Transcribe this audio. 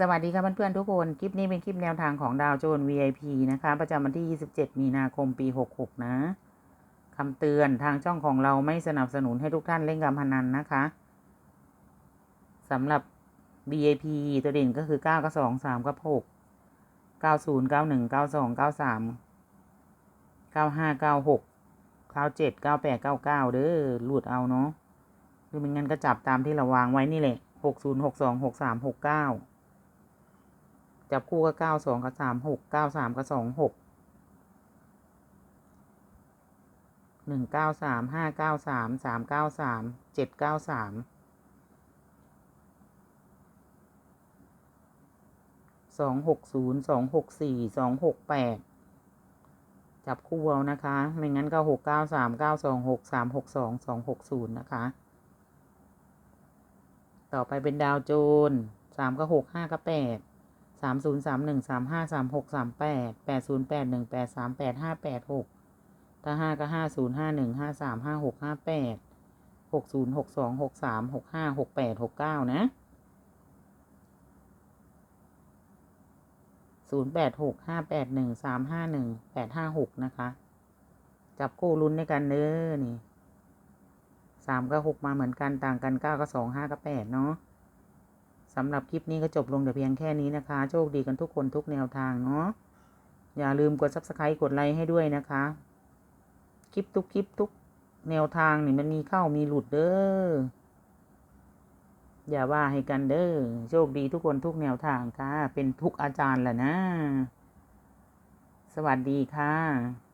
สวัสดีค่ะเพื่อนๆทุกคน คลิปนี้เป็นคลิปแนวทางของดาวโจน VIP นะคะ ประจำวันที่ 27 มีนาคมปี 66 นะคำเตือนทางช่องของเราไม่สนับสนุนให้ทุกท่านเล่นการพนันนะคะสำหรับ VIP ตัวเด่นก็คือ 9 กับ 2 3 กับ 6 90 91 92 93 95 96 97 98 99 เด้อหลุดเอาเนาะหรือไม่งั้นก็จับตามที่เราวางไว้นี่แหละ 60 62 63 69 จับคู่ก็เก้าสองกับสามหกเก้าสามกับสองหกหนึ่งเก้าสามห้าเก้าสามสามเก้าสามเจ็ดเก้าสามสองหกศูนย์สองหกสี่สองหกแปดจับคู่เอานะคะ ไม่งั้นก็หกเก้าสามเก้าสองหกสามหกสองสองหกศูนย์นะคะ ต่อไปเป็นดาวโจนสามกับหกห้ากับแปด สามศูนย์สามหนึ่งสามห้าสามหกสามแปดแปดศูนย์แปดหนึ่งแปดสามแปดห้าแปดหกถ้าห้าก็ห้าศูนย์ห้าหนึ่งห้าสามห้าหกห้าแปดหกศูนย์หกสองหกสามหกห้าหกแปดหกเก้านะศูนย์แปดหกห้าแปดหนึ่งสามห้าหนึ่งแปดห้าหกนะคะ จับคู่ลุ้นด้วยกันเด้อนี่สามกับหกมาเหมือนกันต่างกันเก้ากับสองห้ากับแปดเนาะ สำหรับคลิปนี้ก็จบลงแต่เพียงแค่นี้นะคะ โชคดีกันทุกคนทุกแนวทางเนาะอย่าลืมกด subscribe กดไลค์ให้ด้วยนะคะ คลิปทุกคลิปทุกแนวทางนี่มันมีเข้ามีหลุดเด้อ อย่าว่าให้กันเด้อ โชคดีทุกคนทุกแนวทางค่ะ เป็นทุกอาจารย์แหละนะ สวัสดีค่ะ